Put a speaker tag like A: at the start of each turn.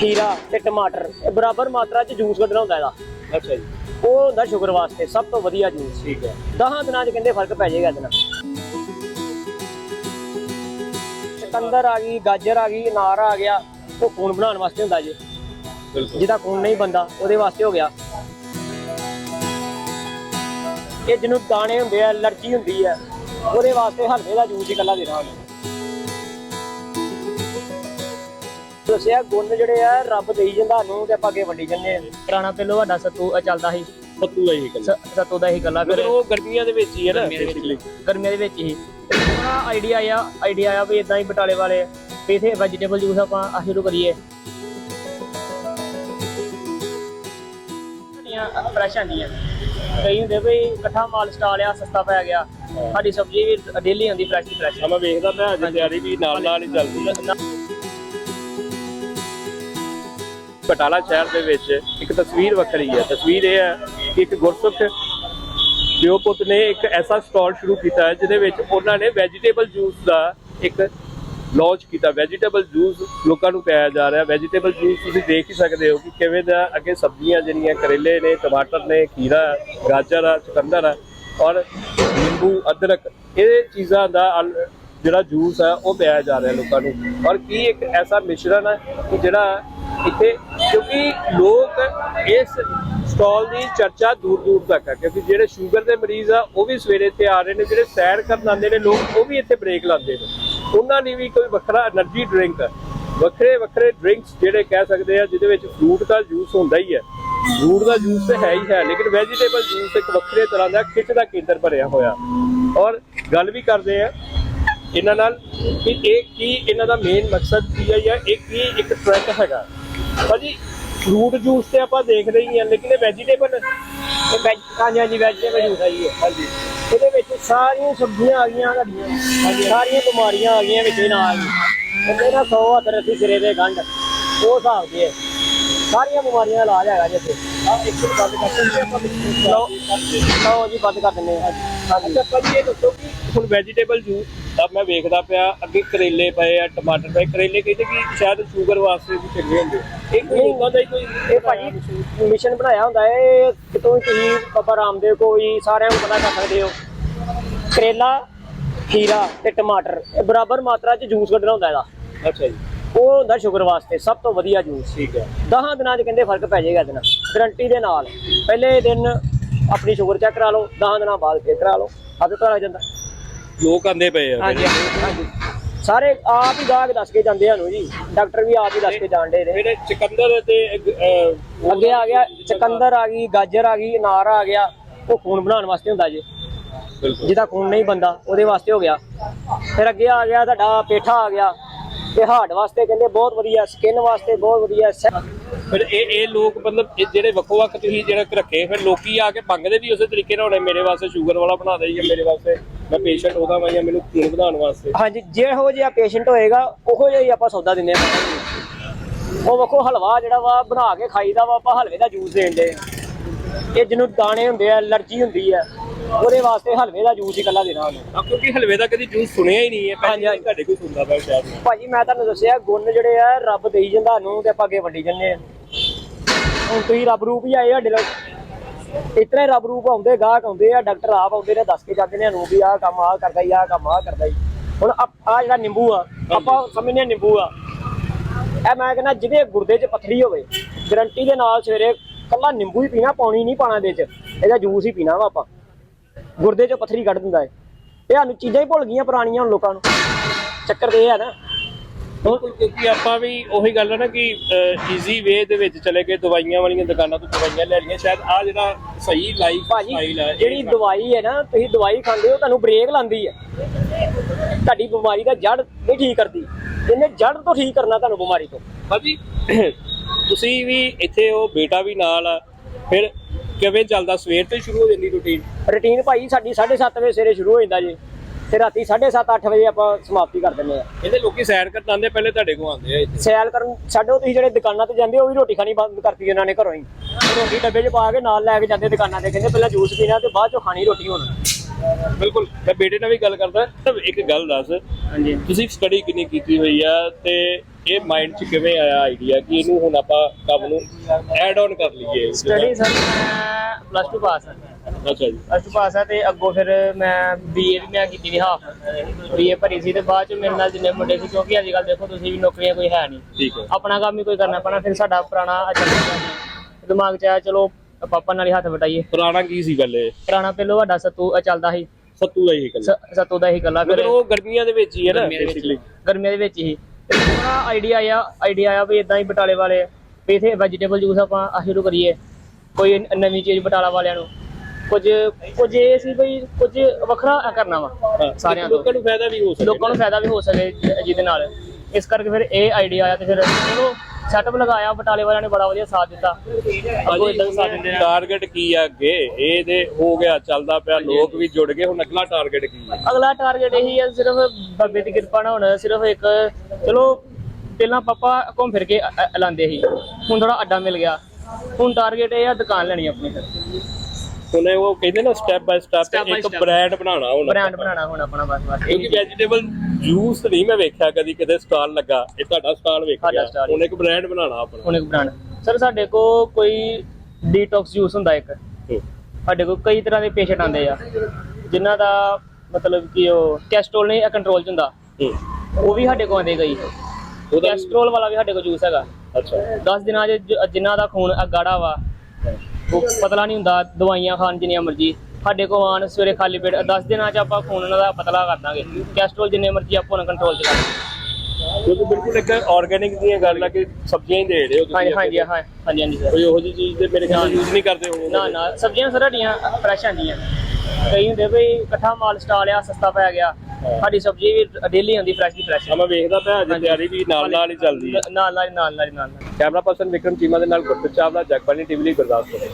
A: ਖੀਰਾ ਤੇ ਟਮਾਟਰ ਇਹ ਬਰਾਬਰ ਮਾਤਰਾ 'ਚ ਜੂਸ ਕੱਢਣਾ ਹੁੰਦਾ ਇਹਦਾ।
B: ਅੱਛਾ ਜੀ।
A: ਉਹ ਹੁੰਦਾ ਸ਼ੂਗਰ ਵਾਸਤੇ ਸਭ ਤੋਂ ਵਧੀਆ ਜੂਸ।
B: ਠੀਕ ਹੈ।
A: 10 ਦਿਨਾਂ 'ਚ ਕਹਿੰਦੇ ਫ਼ਰਕ ਪੈ ਜਾਏਗਾ ਇਹਦੇ ਨਾਲ। ਚਕੰਦਰ ਆ ਗਈ ਗਾਜਰ ਆ ਗਈ ਅਨਾਰ ਆ ਗਿਆ ਉਹ ਖੂਨ ਬਣਾਉਣ ਵਾਸਤੇ ਹੁੰਦਾ ਜੀ।
B: ਬਿਲਕੁਲ।
A: ਜਿਹਦਾ ਖੂਨ ਨਹੀਂ ਬੰਦਾ ਉਹਦੇ ਵਾਸਤੇ ਹੋ ਗਿਆ। ਇਹ ਜਿਹਨੂੰ ਦਾਣੇ ਹੁੰਦੇ ਆ ਅਲਰਜੀ ਹੁੰਦੀ ਹੈ ਉਹਦੇ ਵਾਸਤੇ ਹਲਵੇ ਦਾ ਜੂਸ ਹੀ ਕੱਲਾ ਦੇਣਾ ਉਹਨੇ। ਦੱਸਿਆ ਗੁਣ ਜਿਹੜੇ ਆ ਰੱਬ ਦੇਈ ਜਾਂਦਾ ਨੂੰ ਤੇ ਆਪਾਂ ਅੱਗੇ ਵੰਡੀ ਜੰਨੇ ਆ। ਪੁਰਾਣਾ ਪਹਿਲੋਂ ਵੱਡਾ ਸਤੂ ਚੱਲਦਾ ਸੀ।
B: ਪੱਤੂ ਦਾ ਹੀ ਗੱਲ।
A: ਸ- ਸਤੂ ਦਾ ਹੀ ਗੱਲਾਂ
B: ਮਤਲਬ ਉਹ ਗਰਮੀਆਂ ਦੇ ਵਿੱਚ ਹੀ ਹੈ ਨਾ।
A: ਗਰਮੀਆਂ ਦੇ ਵਿੱਚ।
B: basically।
A: ਗਰਮੀਆਂ ਦੇ ਵਿੱਚ ਹੀ। ਥੋੜਾ ਆਈਡੀਆ ਆਇਆ ਆਈਡੀਆ ਆਇਆ ਵੀ ਇਦਾਂ ਹੀ ਬਟਾਲੇ ਵਾਲੇ ਵੀ ਇਥੇ ਵੈਜੀਟੇਬਲ ਜੂਸ ਆਪਾਂ ਆ ਸ਼ੁਰੂ ਕਰੀਏ। ਫਰੈਸ਼ ਆਂਦੀਆਂ ਕਈ ਹੁੰਦੇ ਵੀ ਇਕੱਠਾ ਮਾਲ ਸਟਾਲ ਆ ਸਸਤਾ ਪੈ ਗਿਆ। ਸਾਡੀ ਸਬਜ਼ੀ ਵੀ ਡੇਲੀ ਆਉਂਦੀ ਫਰੈਸ਼ ਦੀ ਫਰੈਸ਼
B: ਆ ਮੈਂ ਵੇਖਦਾ ਮੈਂ ਅੱਜ ਤਿਆਰੀ ਵੀ ਨਾਲ ਨਾਲ ਹੀ ਚੱਲਦੀ ਹੈ ਬਟਾਲਾ ਸ਼ਹਿਰ ਦੇ ਵਿੱਚ ਇੱਕ ਤਸਵੀਰ ਵੱਖਰੀ ਹੈ। ਤਸਵੀਰ ਇਹ ਹੈ ਕਿ ਇੱਕ ਗੁਰਸੁਖ ਪਿਓ ਪੁੱਤ ਨੇ ਇੱਕ ਐਸਾ ਸਟਾਲ ਸ਼ੁਰੂ ਕੀਤਾ ਹੈ, ਜਿਹਦੇ ਵਿੱਚ ਉਹਨਾਂ ਨੇ ਵੈਜੀਟੇਬਲ ਜੂਸ ਦਾ ਇੱਕ ਲਾਂਚ ਕੀਤਾ। ਵੈਜੀਟੇਬਲ ਜੂਸ ਲੋਕਾਂ ਨੂੰ ਪਿਆਇਆ ਜਾ ਰਿਹਾ। ਵੈਜੀਟੇਬਲ ਜੂਸ ਤੁਸੀਂ ਦੇਖ ਹੀ ਸਕਦੇ ਹੋ ਕਿ ਕਿਵੇਂ ਦਾ ਅੱਗੇ ਸਬਜ਼ੀਆਂ ਜਿਹੜੀਆਂ ਕਰੇਲੇ ਨੇ, ਟਮਾਟਰ ਨੇ, ਖੀਰਾ, ਗਾਜਰ ਆ ਚੁਕੰਦਰ ਆ ਔਰ ਨਿੰਬੂ, ਅਦਰਕ, ਇਹ ਚੀਜ਼ਾਂ ਦਾ ਅਲ- ਜਿਹੜਾ ਜੂਸ ਹੈ ਉਹ ਪਿਆਇਆ ਜਾ ਰਿਹਾ ਲੋਕਾਂ ਨੂੰ। ਔਰ ਕੀ ਇੱਕ ਐਸਾ ਮਿਸ਼ਰਣ ਹੈ ਕਿ ਜਿਹੜਾ ਕੀਤੇ, ਕਿਉਂਕਿ ਲੋਕ ਇਸ ਸਟਾਲ ਦੀ ਚਰਚਾ ਦੂਰ ਦੂਰ ਤੱਕ ਹੈ ਕਿਉਂਕਿ ਜਿਹੜੇ ਸ਼ੂਗਰ ਦੇ ਮਰੀਜ਼ ਆ, ਉਹ ਵੀ ਸਵੇਰੇ ਇੱਥੇ ਆ ਰਹੇ ਨੇ, ਜਿਹੜੇ ਸੈਰ ਕਰਨ ਆਉਂਦੇ ਨੇ ਲੋਕ, ਉਹ ਵੀ ਇੱਥੇ ਬ੍ਰੇਕ ਲਾਉਂਦੇ ਨੇ। ਉਹਨਾਂ ਲਈ ਵੀ ਕੋਈ ਵੱਖਰਾ એનર્ਜੀ ਡਰਿੰਕ ਵੱਖਰੇ ਵੱਖਰੇ ਡਰਿੰਕਸ ਜਿਹੜੇ ਕਹਿ ਸਕਦੇ ਆ, ਜਿਹਦੇ ਵਿੱਚ ਫਰੂਟ ਦਾ ਜੂਸ ਹੁੰਦਾ ਹੀ ਹੈ ਫਰੂਟ ਦਾ ਜੂਸ ਤਾਂ ਹੈ ਹੀ ਹੈ, ਲੇਕਿਨ ਵੈਜੀਟੇਬਲ ਜੂਸ ਇੱਕ ਵੱਖਰੇ ਤਰ੍ਹਾਂ ਦਾ ਖਿੱਚ ਦਾ ਕੇਂਦਰ ਭਰਿਆ ਹੋਇਆ। ਔਰ ਗੱਲ ਵੀ ਕਰਦੇ ਆ, ਇਹਨਾਂ ਨਾਲ ਕਿ ਇਹ ਕੀ ਇਹਨਾਂ ਦਾ ਮੇਨ ਮਕਸਦ ਕੀ ਹੈ ਜਾਂ ਇਹ ਕੀ ਇੱਕ ਟ੍ਰੈਂਡ ਹੈਗਾ? ਭਾਜੀ ਫਰੂਟ ਜੂਸ ਤੇ ਆਪਾਂ ਦੇਖਦੇ ਹੀ ਹਾਂ ਲੇਕਿਨ ਇਹ ਵੈਜੀਟੇਬਲ
A: ਇਹ ਵੈਜ ਹਾਂਜੀ ਹਾਂਜੀ ਵੈਜੀਟੇਬਲ ਜੂਸ ਆਈ ਹੈ
B: ਹਾਂਜੀ।
A: ਇਹਦੇ ਵਿੱਚ ਸਾਰੀਆਂ ਸਬਜ਼ੀਆਂ ਆ ਗਈਆਂ ਤੁਹਾਡੀਆਂ ਸਾਰੀਆਂ ਬਿਮਾਰੀਆਂ ਆ ਗਈਆਂ ਵਿੱਚ ਹੀ ਨਾਲ। ਇਹਦੇ ਨਾਲ 100 ਹੱਥ ਰੱਖੀ ਸਿਰੇ ਦੇ ਗੰਢ ਉਹ ਹਿਸਾਬ ਦੀ ਹੈ ਸਾਰੀਆਂ ਬਿਮਾਰੀਆਂ ਦਾ ਇਲਾਜ ਹੈਗਾ ਜੀ ਇੱਥੇ।
B: ਆ ਇੱਕ ਬੰਦ ਕਰ ਦਿੰਦੇ ਆਪਾਂ
A: ਲਓ। ਲਓ ਜੀ ਬੰਦ ਕਰ ਦਿੰਦੇ ਹਾਂ।
B: ਅੱਛਾ ਭਾਜੀ ਇਹ ਦੱਸੋ ਕਿ ਹੁਣ ਵੈਜੀਟੇਬਲ ਜੂਸ ਤਾਂ ਮੈਂ ਵੇਖਦਾ ਪਿਆ ਅੱਗੇ ਕਰੇਲੇ ਪਏ ਆ ਟਮਾਟਰ ਪਏ। ਕਰੇਲੇ ਕਹਿੰਦੇ ਕਿ ਸ਼ਾਇਦ ਸ਼ੂਗਰ ਵਾਸਤੇ ਵੀ ਚੰਗੇ ਹੁੰਦੇ। ਇਹ ਕੋਈ ਉਹਨਾਂ ਦਾ ਹੀ ਕੋਈ
A: ਇਹ ਭਾਜੀ ਮਿਸ਼ਨ ਬਣਾਇਆ ਹੁੰਦਾ ਹੈ ਕਿਤੋਂ ਤੁਸੀਂ ਬਾਬਾ ਰਾਮਦੇਵ ਕੋਈ ਸਾਰਿਆਂ ਨੂੰ ਪਤਾ ਕਰ ਸਕਦੇ ਹੋ। ਕਰੇਲਾ ਖੀਰਾ ਤੇ ਟਮਾਟਰ ਇਹ ਬਰਾਬਰ ਮਾਤਰਾ 'ਚ ਜੂਸ ਕੱਢਣਾ ਹੁੰਦਾ ਇਹਦਾ।
B: ਅੱਛਾ ਜੀ।
A: ਉਹ ਹੁੰਦਾ ਸ਼ੂਗਰ ਵਾਸਤੇ ਸਭ ਤੋਂ ਵਧੀਆ ਜੂਸ
B: ਠੀਕ ਹੈ।
A: 10 ਦਿਨਾਂ 'ਚ ਕਹਿੰਦੇ ਫ਼ਰਕ ਪੈ ਜਾਏਗਾ ਇਹਦੇ ਨਾਲ ਗਰੰਟੀ ਦੇ ਨਾਲ। ਪਹਿਲੇ ਦਿਨ ਆਪਣੀ ਸ਼ੂਗਰ ਚੈੱਕ ਕਰਾ ਲਓ 10 ਦਿਨਾਂ ਬਾਅਦ ਫੇਰ ਕਰਾ ਲਓ ਆਪੇ ਪਤਾ ਲੱਗ ਜਾਂਦਾ।
B: ਲੋਕ ਆਂਦੇ ਪਏ ਆ
A: ਹਾਂਜੀ ਹਾਂਜੀ ਸਾਰੇ ਆਪ ਹੀ ਗਾਹਕ ਦੱਸ ਕੇ ਜਾਂਦੇ ਹਨ ਜੀ। ਡਾਕਟਰ ਵੀ ਆਪ ਹੀ ਦੱਸ ਕੇ ਜਾਣਦੇ ਨੇ
B: ਜਿਹੜੇ ਚਕੰਦਰ ਤੇ ਅਹ,
A: ਅੱਗੇ ਆ ਗਿਆ ਚਕੰਦਰ ਆ ਗਈ ਗਾਜਰ ਆ ਗਈ ਅਨਾਰ ਆ ਗਿਆ। ਉਹ ਖੂਨ ਬਣਾਉਣ ਵਾਸਤੇ ਹੁੰਦਾ ਜੀ।
B: ਬਿਲਕੁਲ।
A: ਜਿਹਦਾ ਖੂਨ ਨਹੀਂ ਬੰਦਾ ਉਹਦੇ ਵਾਸਤੇ ਹੋ ਗਿਆ। ਫਿਰ ਅੱਗੇ ਆ ਗਿਆ ਤੁਹਾਡਾ ਪੇਠਾ ਆ ਗਿਆ। ਇਹ ਹਾਰਟ ਵਾਸਤੇ ਕਹਿੰਦੇ ਬਹੁਤ ਵਧੀਆ ਸਕਿਨ ਵਾਸਤੇ ਬਹੁਤ ਵਧੀਆ ਸੈ-
B: ਫਿਰ ਇਹ ਇਹ ਲੋਕ ਮਤਲਬ ਇਹ ਜਿਹੜੇ ਵੱਖੋ ਵੱਖ ਤੁਸੀਂ ਜਿਹੜਾ ਰੱਖੇ ਫਿਰ ਲੋਕੀ ਆ ਕੇ ਮੰਗਦੇ ਵੀ ਉਸੇ ਤਰੀਕੇ ਨਾਲ ਹੋਣੇ ਮੇਰੇ ਵਾਸਤੇ ਸ਼ੂਗਰ ਵਾਲਾ ਬਣਾ ਦੇ ਜਾਂ ਮੇਰੇ ਵਾਸਤੇ। ਮੈਂ ਪੇਸ਼ੈਂਟ ਉਹਦਾ ਵਾਂ ਜਾਂ ਮੈਨੂੰ ਖੂਨ ਵਧਾਉਣ ਵਾਸਤੇ।
A: ਹਾਂਜੀ ਜਿਹੋ ਜਿਹਾ ਪੇਸ਼ੈਂਟ ਹੋਏਗਾ ਉਹੋ ਜਿਹਾ ਹੀ ਆਪਾਂ ਸੌਦਾ ਦਿੰਦੇ ਹਾਂ। ਉਹ ਵੇਖੋ ਹਲਵਾ ਜਿਹੜਾ ਵਾ ਬਣਾ ਕੇ ਖਾਈਦਾ ਵਾ ਆਪਾਂ ਹਲਵੇ ਦਾ ਜੂਸ ਦੇਂਦੇ ਇਹ ਜਿਹਨੂੰ ਦਾਣੇ ਹੁੰਦੇ ਆ ਅਲਰਜੀ ਹੁੰਦੀ ਆ ਉਹਦੇ ਵਾਸਤੇ ਹਲਵੇ ਦਾ ਜੂਸ ਹੀ ਕੱਲਾ ਦੇਣਾ ਉਹਨੂੰ।
B: ਆ ਕਿਉਂਕਿ ਹਲਵੇ ਦਾ ਕਦੀ ਜੂਸ ਸੁਣਿਆ ਹੀ ਨਹੀਂ ਹੈ
A: ਹਾਂਜੀ, ਹਾਂਜੀ।
B: ਤੁਹਾਡੇ ਕੋਈ ਸੁਣਦਾ ਪਿਆ ਸ਼ਾਇਦ।
A: ਭਾਜੀ ਮੈਂ ਤੁਹਾਨੂੰ ਦੱਸਿਆ ਗੁਣ ਜਿਹੜੇ ਆ ਰੱਬ ਦੇਈ ਜਾਂਦਾ ਨੂੰ ਤੇ ਆਪਾਂ ਅੱਗੇ ਵੰਡੀ ਜੰਨੇ ਆ ਹੁਣ ਤੁਸੀਂ ਰੱਬ ਰੂਪ ਹੀ ਆਏ ਸਾਡੇ ਲੋਕ ਇਤਨੇ ਰੱਬ ਰੂਪ ਆਉਂਦੇ ਗਾਹਕ ਆਉਂਦੇ ਆ ਡਾਕਟਰ ਆਪ ਆਉਂਦੇ ਨੇ ਦੱਸ ਕੇ ਜਾਂਦੇ ਨੇ ਨੂੰ ਵੀ ਆਹ ਕੰਮ ਆਹ ਕਰਦਾ ਹੀ ਆਹ ਕੰਮ ਆਹ ਕਰਦਾ ਹੀ ਹੁਣ ਆ ਜਿਹੜਾ ਨਿੰਬੂ ਆ ਆਪਾਂ ਸਮਝਨੇ ਨਿੰਬੂ ਆ। ਇਹ ਮੈਂ ਕਹਿੰਦਾ ਜਿਹਦੇ ਗੁਰਦੇ 'ਚ ਪੱਥਰੀ ਹੋਵੇ ਗਰੰਟੀ ਦੇ ਨਾਲ ਸਵੇਰੇ ਕੱਲਾ ਨਿੰਬੂ ਹੀ ਪੀਣਾ ਪਾਣੀ ਨਹੀਂ ਪਾਣਾ ਦੇ 'ਚ। ਇਹਦਾ ਜੂਸ ਹੀ ਪੀਣਾ ਵਾ ਆਪਾਂ। ਗੁਰਦੇ 'ਚੋਂ ਪੱਥਰੀ ਕੱਢ ਦਿੰਦਾ ਏ ਇਹ ਸਾਨੂੰ ਚੀਜ਼ਾਂ ਹੀ ਭੁੱਲ ਗਈਆਂ ਪੁਰਾਣੀਆਂ ਹੁਣ ਲੋਕਾਂ ਨੂੰ। ਚੱਕਰ ਤੇ ਇਹ ਆ ਨਾ
B: ਬਿਲਕੁਲ ਕਿਉਂਕਿ ਆਪਾਂ ਵੀ ਉਹੀ ਗੱਲ ਹੈ ਨਾ ਕਿ ਈਜ਼ੀ ਵੇ ਦੇ ਵਿੱਚ ਚਲੇ ਗਏ ਦਵਾਈਆਂ ਵਾਲੀਆਂ ਦੁਕਾਨਾਂ ਤੋਂ ਦਵਾਈਆਂ ਲੈ ਲਈਆਂ। ਸ਼ਾਇਦ ਆ ਜਿਹੜਾ ਸਹੀ ਲਾਈਫ ਸਟਾਈਲ ਹੈ
A: ਜਿਹੜੀ ਦਵਾਈ ਹੈ ਨਾ ਤੁਸੀਂ ਦਵਾਈ ਖਾਂਦੇ ਹੋ ਤੁਹਾਨੂੰ ਬ੍ਰੇਕ ਲਾਉਂਦੀ ਹੈ। ਤੁਹਾਡੀ ਬਿਮਾਰੀ ਦਾ ਜੜ ਨਹੀਂ ਠੀਕ ਕਰਦੀ। ਇਹਨੇ ਜੜ ਤੋਂ ਠੀਕ ਕਰਨਾ ਤੁਹਾਨੂੰ ਬਿਮਾਰੀ ਤੋਂ।
B: ਭਾਜੀ ਤੁਸੀਂ ਵੀ ਇੱਥੇ ਉਹ ਬੇਟਾ ਵੀ ਨਾਲ ਆ ਫਿਰ ਕਿਵੇਂ ਚੱਲਦਾ? ਸਵੇਰ ਤੋਂ ਸ਼ੁਰੂ ਹੋ ਜਾਂਦੀ ਰੁਟੀਨ
A: ਰੁਟੀਨ ਭਾਈ ਸਾਡੀ 7:30 ਵਜੇ ਸਵੇਰੇ ਸ਼ੁਰੂ ਹੋ ਜਾਂਦਾ ਜੀ। ਤੇ ਰਾਤੀ 7:30 8 ਵਜੇ ਆਪਾਂ ਸਮਾਪਤੀ ਕਰ ਦਿੰਦੇ ਆ
B: ਇਹਦੇ ਲੋਕੀ ਸੈਰ ਕਰਨ ਆਉਂਦੇ ਪਹਿਲੇ ਤੁਹਾਡੇ ਕੋਲ ਆਉਂਦੇ ਆ ਇੱਥੇ?
A: ਸੈਲ ਕਰਨ ਛੱਡੋ ਤੁਸੀਂ ਜਿਹੜੇ ਦੁਕਾਨਾਂ ਤੇ ਜਾਂਦੇ ਹੋ ਉਹ ਵੀ ਰੋਟੀ ਖਾਣੀ ਬੰਦ ਕਰਤੀ ਇਹਨਾਂ ਨੇ ਘਰੋਂ ਹੀ। ਰੋਟੀ ਡੱਬੇ 'ਚ ਪਾ ਕੇ ਨਾਲ ਲੈ ਕੇ ਜਾਂਦੇ ਦੁਕਾਨਾਂ ਤੇ ਕਹਿੰਦੇ ਪਹਿਲਾਂ ਜੂਸ ਪੀਣਾ ਤੇ ਬਾਅਦ 'ਚੋਂ ਖਾਣੀ ਰੋਟੀ ਹੁਣ।
B: ਬਿਲਕੁਲ ਮੈਂ ਬੇਟੇ ਨਾਲ ਵੀ ਗੱਲ ਕਰਦਾ ਇੱਕ ਗੱਲ ਦੱਸ।
A: ਹਾਂਜੀ।
B: ਤੁਸੀਂ ਸਟੱਡੀ ਕਿੰਨੀ ਕੀਤੀ ਹੋਈ ਆ ਤੇ ਇਹ ਮਾਈਂਡ 'ਚ ਕਿਵੇਂ ਆਇਆ ਆਈਡੀਆ ਕਿ ਇਹਨੂੰ ਹੁਣ ਆਪਾਂ ਕੰਮ ਨੂੰ ਐਡ ਆਨ ਕਰ ਲਈਏ?
C: ਸਟੱਡੀ ਸਰ ਮੈਂ ਪਲੱਸ 2 ਪਾਸ ਹਾਂ
B: ਅੱਛਾ ਜੀ।
C: ਪਲੱਸ 2 ਪਾਸ ਆ ਤੇ ਅੱਗੋਂ ਫਿਰ ਮੈਂ ਬੀਏ ਵੀ ਮੈਂ ਕੀਤੀ ਦੀ ਹਾਫ ਬੀਏ ਭਰੀ ਸੀ ਤੇ ਬਾਅਦ ਚ ਮੇਰੇ ਨਾਲ ਜਿੰਨੇ ਮੁੰਡੇ ਸੀ ਕਿਉਂਕਿ ਅੱਜ ਕੱਲ ਦੇਖੋ ਤੁਸੀਂ ਵੀ ਨੌਕਰੀਆਂ ਕੋਈ ਹੈ ਨਹੀਂ।
B: ਠੀਕ ਹੈ।
C: ਆਪਣਾ ਕੰਮ ਹੀ ਕੋਈ ਕਰਨਾ ਪੈਣਾ ਫਿਰ ਸਾਡਾ ਪੁਰਾਣਾ ਅਚਾਨਕ ਦਿਮਾਗ ਚ ਆਇਆ ਚਲੋ ਪਾਪਾ ਨਾਲ ਹੀ ਹੱਥ ਵਟਾਈਏ।
B: ਪੁਰਾਣਾ ਕੀ ਸੀ ਗੱਲ ਇਹ
C: ਪੁਰਾਣਾ ਪਹਿਲੋਂ ਵੱਡਾ ਸੱਤੂ ਚੱਲਦਾ ਸੀ।
B: ਸੱਤੂ ਦਾ ਹੀ ਗੱਲ
C: ਸ- ਸੱਤੂ ਦਾ ਹੀ ਗੱਲਾਂ
B: ਮਤਲਬ ਉਹ ਗਰਮੀਆਂ ਦੇ ਵਿੱਚ ਹੀ ਹੈ ਨਾ
C: ਗਰਮੀਆਂ ਦੇ ਵਿੱਚ
B: ਬੇਸਿਕਲੀ
C: ਗਰਮੀਆਂ ਦੇ ਵਿੱਚ ਹੀ। ਤੇ ਥੋੜਾ ਆਈਡੀਆ ਆਇਆ ਆਈਡੀਆ ਆਇਆ ਵੀ ਇਦਾਂ ਹੀ ਬਟਾਲੇ ਵਾਲੇ ਵੀ ਇਥੇ ਵੈਜੀਟੇਬਲ ਜੂਸ ਆਪਾਂ ਸ਼ੁਰੂ ਕਰੀਏ। ਕੋਈ ਨਵੀਂ ਚੀਜ਼ ਬਟਾਲਾ ਵਾਲਿਆਂ ਨੂੰ। ਕੁਝ ਕੁਝ ਇਹ ਸੀ ਬਈ ਕੁਝ ਵੱਖਰਾ ਕਰਨਾ ਵਾ ਸਾਰਿਆਂ ਤੋਂ।
B: ਲੋਕਾਂ ਨੂੰ ਫਾਇਦਾ ਵੀ ਹੋ ਸਕਦਾ
C: ਲੋਕਾਂ ਨੂੰ ਫਾਇਦਾ ਵੀ ਹੋ ਸਕੇ ਜਿਹਦੇ ਨਾਲ। ਇਸ ਕਰਕੇ ਫਿਰ ਇਹ ਆਈਡੀਆ ਆਇਆ ਤੇ ਫਿਰ ਚਲੋ ਸੈਟਅਪ ਲਗਾਇਆ ਬਟਾਲੇ ਵਾਲਿਆਂ ਨੇ ਬੜਾ ਵਧੀਆ ਸਾਥ ਦਿੱਤਾ। ਅੱਗੋਂ ਇਦਾਂ ਹੀ ਸਾਥ ਦਿੰਦੇ ਰਹੇ
B: ਟਾਰਗੇਟ ਕੀ ਆ ਅੱਗੇ? ਇਹ ਤੇ ਹੋ ਗਿਆ ਚੱਲਦਾ ਪਿਆ ਲੋਕ ਵੀ ਜੁੜ ਗਏ ਹੁਣ ਅਗਲਾ ਟਾਰਗੇਟ ਕੀ ਹੈ
C: ਅਗਲਾ ਟਾਰਗੇਟ ਇਹੀ ਹੈ ਸਿਰਫ ਬਾਬੇ ਦੀ ਕਿਰਪਾ ਨਾਲ ਹੁਣ ਸਿਰਫ ਇੱਕ ਚਲੋ ਪਹਿਲਾਂ ਪਾਪਾ ਘੁੰਮ ਫਿਰ ਕੇ ਲਾਉਂਦੇ ਸੀ। ਹੁਣ ਥੋੜਾ ਅੱਡਾ ਮਿਲ ਗਿਆ। ਹੁਣ ਟਾਰਗੇਟ ਇਹ ਆ ਦੁਕਾਨ ਲੈਣੀ ਆਪਣੀ ਫਿਰ।
B: ਇਹ ਉਹ ਕਹਿੰਦੇ ਨਾ step by
C: Step
B: step
C: by
B: ਇੱਕ
C: step.
B: ਬ੍ਰਾਂਡ ਬਣਾਉਣਾ ਹੁਣ
C: ਬ੍ਰਾਂਡ ਬਣਾਉਣਾ ਹੁਣ ਆਪਣਾ ਬਸ ਬਸ।
B: ਕਿਉਂਕਿ
C: ਇਹੀ
B: ਵੈਜੀਟੇਬਲ ਜੂਸ ਨਹੀਂ ਮੈਂ ਵੇਖਿਆ ਕਦੀ ਕਿਤੇ ਸਟਾਲ ਲੱਗਾ। ਇਹ ਤੁਹਾਡਾ ਸਟਾਲ ਵੇਖਿਆ
C: stall।
B: ਹੁਣ ਇੱਕ ਬ੍ਰਾਂਡ ਬਣਾਉਣਾ ਆਪਣਾ।
C: ਹੁਣ ਇੱਕ ਬ੍ਰਾਂਡ ਸਰ ਸਾਡੇ ਕੋ ਕੋਈ ਡੀਟੌਕਸ ਜੂਸ ਹੁੰਦਾ ਇੱਕ।
B: ਹੂੰ।
C: ਸਾਡੇ ਕੋਲ ਕਈ ਤਰ੍ਹਾਂ ਦੇ ਪੇਸ਼ੈਂਟ ਆਉਂਦੇ ਆ। ਜਿਨ੍ਹਾਂ ਦਾ ਮਤਲਬ ਕਿ ਉਹ ਕੈਸਟਰੋਲ ਨਹੀਂ ਕੰਟਰੋਲ ਚ ਹੁੰਦਾ।
B: ਹੂੰ।
C: ਉਹ ਵੀ ਸਾਡੇ ਕੋਲ ਆਉਂਦੇ ਕਈ।
B: ਉਹਦਾ
C: ਕੈਸਟਰੋਲ ਵਾਲਾ ਵੀ ਸਾਡੇ ਕੋਲ ਜੂਸ ਹੈਗਾ।
B: ਅੱਛਾ।
C: 10 ਦਿਨਾਂ ਚ ਜ- ਜਿਨ੍ਹਾਂ ਦਾ ਖੂਨ ਅ- ਗਾੜਾ ਵਾ। ਉਹ ਪਤਲਾ ਨਹੀਂ ਹੁੰਦਾ ਦਵਾਈਆਂ ਖਾਣ ਜਿੰਨੀਆਂ ਮਰਜ਼ੀ। ਸਾਡੇ ਕੋਲ ਆਣ ਸਵੇਰੇ ਖਾਲੀ ਪੇਟ 10 ਦਿਨਾਂ ਚ ਆਪਾਂ ਖੂਨ ਉਹਨਾਂ ਦਾ ਪਤਲਾ ਕਰ ਦਾਂਗੇ। ਕੈਸਟਰੋਲ ਜਿੰਨੇ ਮਰਜ਼ੀ ਆਪਾਂ ਉਹਨਾਂ ਕੰਟਰੋਲ ਚ ਕਰ ਦਾਂਗੇ।
B: ਕਿਉਂਕਿ ਬਿਲਕੁਲ ਇੱਕ ਆਰਗੇਨਿਕ ਦੀਆਂ ਗੱਲ ਆ ਕਿ ਸਬਜ਼ੀਆਂ ਹੀ ਦੇ ਰਹੇ ਹੋ
C: ਹਾਂਜੀ
B: ਤੁਸੀਂ
C: ਹਾਂਜੀ ਹਾਂ ਹਾਂਜੀ ਹਾਂਜੀ ਸਰ
B: ਕੋਈ ਉਹੋ ਜਿਹੀ ਚੀਜ਼ ਤੇ ਮੇਰੇ ਖਿਆਲ ਯੂਜ਼ ਨਹੀਂ ਕਰਦੇ ਹੋ
C: ਨਾ ਨਾ ਸਬਜ਼ੀਆਂ ਸਰ ਸਾਡੀਆਂ ਫਰੈਸ਼ ਆਉਂਦੀਆਂ। ਕਈ ਹੁੰਦੇ ਬਈ ਇਕੱਠਾ ਮਾਲ ਸਟਾ ਲਿਆ ਸਸਤਾ ਪੈ ਗਿਆ। ਸਾਡੀ ਸਬਜ਼ੀ ਵੀ ਡੇਲੀ ਆਉਂਦੀ ਫਰੈਸ਼ ਦੀ ਫਰੈਸ਼
B: ਆ ਮੈਂ ਵੇਖਦਾ ਪਿਆ ਅੱਜ ਤਿਆਰੀ ਵੀ ਨਾਲ ਨਾਲ ਹੀ ਚੱਲਦੀ ਹੈ
C: ਨਾਲ ਨਾਲ ਨਾਲ ਨਾਲ ਨਾਲ ਨਾਲ।
B: ਕੈਮਰਾ ਪਰਸਨ ਵਿਕਰਮ ਚੀਮਾ ਦੇ ਨਾਲ ਗੁਰਪ੍ਰੀਤ ਚਾਵਲਾ ਜਗਬਾਨੀ ਟੀਵੀ ਲਈ ਗੁਰਦਾਸਪੁਰ।